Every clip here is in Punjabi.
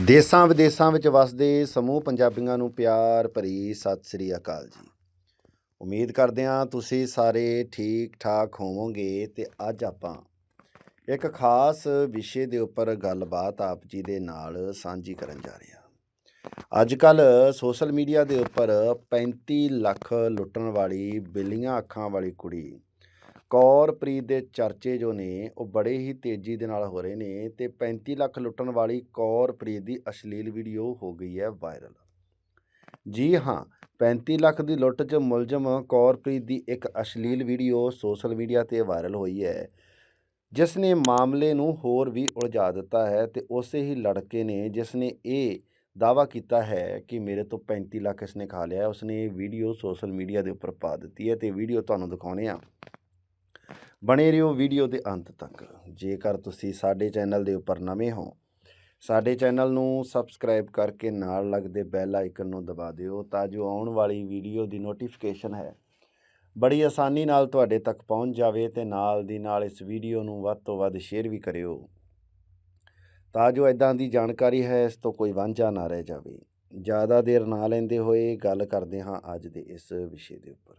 ਦੇਸਾਂ ਵਿਦੇਸਾਂ ਵਿੱਚ ਵਸਦੇ ਸਮੂਹ ਪੰਜਾਬੀਆਂ ਨੂੰ ਪਿਆਰ ਭਰੀ ਸਤਿ ਸ੍ਰੀ ਅਕਾਲ ਜੀ। ਉਮੀਦ ਕਰਦੇ ਹਾਂ ਤੁਸੀਂ ਸਾਰੇ ਠੀਕ ਠਾਕ ਹੋਵੋਗੇ ਤੇ ਅੱਜ ਆਪਾਂ ਇੱਕ ਖਾਸ ਵਿਸ਼ੇ ਦੇ ਉੱਪਰ ਗੱਲਬਾਤ ਆਪ ਜੀ ਦੇ ਨਾਲ ਸਾਂਝੀ ਕਰਨ ਜਾ ਰਹੇ ਹਾਂ। ਅੱਜ ਕੱਲ ਸੋਸ਼ਲ ਮੀਡੀਆ ਦੇ ਉੱਪਰ 35 ਲੱਖ ਲੁੱਟਣ ਵਾਲੀ, ਬਿੱਲੀਆਂ ਅੱਖਾਂ ਵਾਲੀ ਕੁੜੀ ਕੌਰਪ੍ਰੀਤ ਦੇ ਚਰਚੇ ਜੋ ਨੇ, ਉਹ ਬੜੇ ਹੀ ਤੇਜ਼ੀ ਦੇ ਨਾਲ ਹੋ ਰਹੇ ਨੇ ਤੇ 35 ਲੱਖ ਲੁੱਟਣ ਵਾਲੀ ਕੌਰਪ੍ਰੀਤ ਦੀ ਅਸ਼ਲੀਲ ਵੀਡੀਓ ਹੋ ਗਈ ਹੈ ਵਾਇਰਲ। ਜੀ ਹਾਂ 35 ਲੱਖ ਦੀ ਲੁੱਟ 'ਚ ਮੁਲਜ਼ਮ ਕੌਰਪ੍ਰੀਤ ਦੀ ਇੱਕ ਅਸ਼ਲੀਲ ਵੀਡੀਓ ਸੋਸ਼ਲ ਮੀਡੀਆ ਤੇ ਵਾਇਰਲ ਹੋਈ ਹੈ। ਜਿਸ ਨੇ ਮਾਮਲੇ ਨੂੰ ਹੋਰ ਵੀ ਉਲਝਾ ਦਿੱਤਾ ਹੈ ਤੇ ਉਸੇ ਹੀ ਲੜਕੇ ਨੇ ਜਿਸ ਨੇ ਇਹ ਦਾਵਾ ਕੀਤਾ ਹੈ ਕਿ ਮੇਰੇ ਤੋਂ 35 ਲੱਖ ਇਸਨੇ ਖਾ ਲਿਆ ਹੈ ਉਸਨੇ ਇਹ ਵੀਡੀਓ ਸੋਸ਼ਲ ਮੀਡੀਆ ਦੇ ਉੱਪਰ ਪਾ ਦਿੱਤੀ ਹੈ ਤੇ ਵੀਡੀਓ ਤੁਹਾਨੂੰ ਦਿਖਾਉਣੇ ਆ ਬਣੇ ਰਹੋ ਵੀਡੀਓ ਦੇ ਅੰਤ ਤੱਕ। ਜੇਕਰ ਤੁਸੀਂ ਸਾਡੇ ਚੈਨਲ ਦੇ ਉੱਪਰ ਨਵੇਂ ਹੋ, ਸਾਡੇ ਚੈਨਲ ਨੂੰ ਸਬਸਕ੍ਰਾਈਬ ਕਰਕੇ ਨਾਲ ਲੱਗਦੇ ਬੈਲ ਆਈਕਨ ਨੂੰ ਦਬਾ ਦਿਓ ਤਾਂ ਜੋ ਆਉਣ ਵਾਲੀ ਵੀਡੀਓ ਦੀ ਨੋਟੀਫਿਕੇਸ਼ਨ ਹੈ। ਬੜੀ ਆਸਾਨੀ ਨਾਲ ਤੁਹਾਡੇ ਤੱਕ ਪਹੁੰਚ ਜਾਵੇ ਤੇ ਨਾਲ ਦੀ ਨਾਲ ਇਸ ਵੀਡੀਓ ਨੂੰ ਵੱਧ ਤੋਂ ਵੱਧ ਸ਼ੇਅਰ ਵੀ ਕਰਿਓ। ਤਾਂ ਜੋ ਇਦਾਂ ਦੀ ਜਾਣਕਾਰੀ ਹੈ, ਇਸ ਤੋਂ ਕੋਈ ਵਾਂਝਾ ਨਾ ਰਹਿ ਜਾਵੇ। ਜ਼ਿਆਦਾ ਦੇਰ ਨਾ ਲੈਂਦੇ ਹੋਏ ਗੱਲ ਕਰਦੇ ਹਾਂ ਅੱਜ ਦੇ ਇਸ ਵਿਸ਼ੇ ਦੇ ਉੱਪਰ।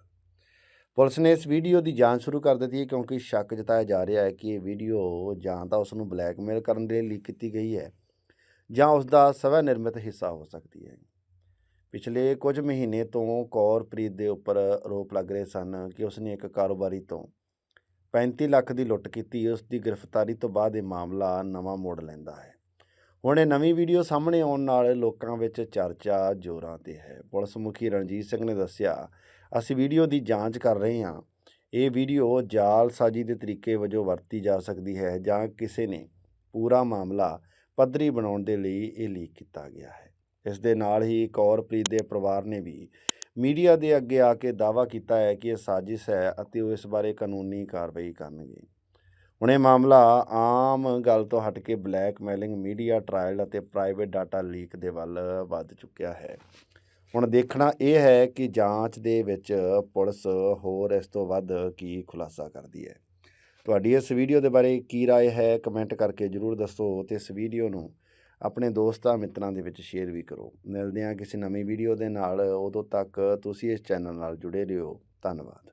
ਪੁਲਿਸ ਨੇ ਇਸ ਵੀਡੀਓ ਦੀ ਜਾਂਚ ਸ਼ੁਰੂ ਕਰ ਦਿੱਤੀ ਹੈ ਕਿਉਂਕਿ ਸ਼ੱਕ ਜਤਾਇਆ ਜਾ ਰਿਹਾ ਹੈ ਕਿ ਇਹ ਵੀਡੀਓ ਜਾਂ ਤਾਂ ਉਸ ਨੂੰ ਬਲੈਕਮੇਲ ਕਰਨ ਦੇ ਲਈ ਲੀਕ ਕੀਤੀ ਗਈ ਹੈ ਜਾਂ ਉਸ ਦਾ ਸਵੈ ਨਿਰਮਿਤ ਹਿੱਸਾ ਹੋ ਸਕਦੀ ਹੈ। ਪਿਛਲੇ ਕੁਝ ਮਹੀਨੇ ਤੋਂ ਕੌਰਪ੍ਰੀਤ ਦੇ ਉੱਪਰ ਆਰੋਪ ਲੱਗ ਰਹੇ ਸਨ ਕਿ ਉਸ ਨੇ ਇੱਕ ਕਾਰੋਬਾਰੀ ਤੋਂ 35 ਲੱਖ ਦੀ ਲੁੱਟ ਕੀਤੀ ਉਸ ਦੀ ਗ੍ਰਿਫਤਾਰੀ ਤੋਂ ਬਾਅਦ ਇਹ ਮਾਮਲਾ ਨਵਾਂ ਮੋੜ ਲੈਂਦਾ ਹੈ। ਹੁਣ ਇਹ ਨਵੀਂ ਵੀਡੀਓ ਸਾਹਮਣੇ ਆਉਣ ਨਾਲ ਲੋਕਾਂ ਵਿੱਚ ਚਰਚਾ ਜ਼ੋਰਾਂ ਤੇ ਹੈ। ਪੁਲਿਸ ਮੁਖੀ ਰਣਜੀਤ ਸਿੰਘ ਨੇ ਦੱਸਿਆ, ਅਸੀਂ ਵੀਡੀਓ ਦੀ ਜਾਂਚ ਕਰ ਰਹੇ ਹਾਂ। ਇਹ ਵੀਡੀਓ ਜਾਲਸਾਜ਼ੀ ਦੇ ਤਰੀਕੇ ਵਜੋਂ ਵਰਤੀ ਜਾ ਸਕਦੀ ਹੈ ਜਾਂ ਕਿਸੇ ਨੇ ਪੂਰਾ ਮਾਮਲਾ ਪੱਧਰੀ ਬਣਾਉਣ ਦੇ ਲਈ ਇਹ ਲੀਕ ਕੀਤਾ ਗਿਆ ਹੈ। ਇਸ ਦੇ ਨਾਲ ਹੀ ਕੌਰਪ੍ਰੀਤ ਦੇ ਪਰਿਵਾਰ ਨੇ ਵੀ ਮੀਡੀਆ ਦੇ ਅੱਗੇ ਆ ਕੇ ਦਾਅਵਾ ਕੀਤਾ ਹੈ ਕਿ ਇਹ ਸਾਜ਼ਿਸ਼ ਹੈ ਅਤੇ ਉਹ ਇਸ ਬਾਰੇ ਕਾਨੂੰਨੀ ਕਾਰਵਾਈ ਕਰਨਗੇ। ਹੁਣ ਇਹ ਮਾਮਲਾ ਆਮ ਗੱਲ ਤੋਂ ਹਟ ਕੇ ਬਲੈਕਮੇਲਿੰਗ ਮੀਡੀਆ ਟ੍ਰਾਇਲ ਅਤੇ ਪ੍ਰਾਈਵੇਟ ਡਾਟਾ ਲੀਕ ਦੇ ਵੱਲ ਵੱਧ ਚੁੱਕਿਆ ਹੈ ਹੁਣ ਦੇਖਣਾ ਇਹ ਹੈ ਕਿ ਜਾਂਚ ਦੇ ਵਿੱਚ ਪੁਲਿਸ ਹੋਰ ਇਸ ਤੋਂ ਵੱਧ ਕੀ ਖੁਲਾਸਾ ਕਰਦੀ ਹੈ ਤੁਹਾਡੀ ਇਸ ਵੀਡੀਓ ਦੇ ਬਾਰੇ ਕੀ رائے ਹੈ ਕਮੈਂਟ ਕਰਕੇ ਜਰੂਰ ਦੱਸੋ ਤੇ ਇਸ ਵੀਡੀਓ ਨੂੰ ਆਪਣੇ ਦੋਸਤਾਂ ਮਿੱਤਰਾਂ ਦੇ ਵਿੱਚ ਸ਼ੇਅਰ ਵੀ ਕਰੋ ਮਿਲਦੇ ਹਾਂ ਕਿਸੇ ਨਵੀਂ ਵੀਡੀਓ ਦੇ ਨਾਲ ਉਦੋਂ ਤੱਕ ਤੁਸੀਂ ਇਸ ਚੈਨਲ ਨਾਲ ਜੁੜੇ ਰਹੋ ਧੰਨਵਾਦ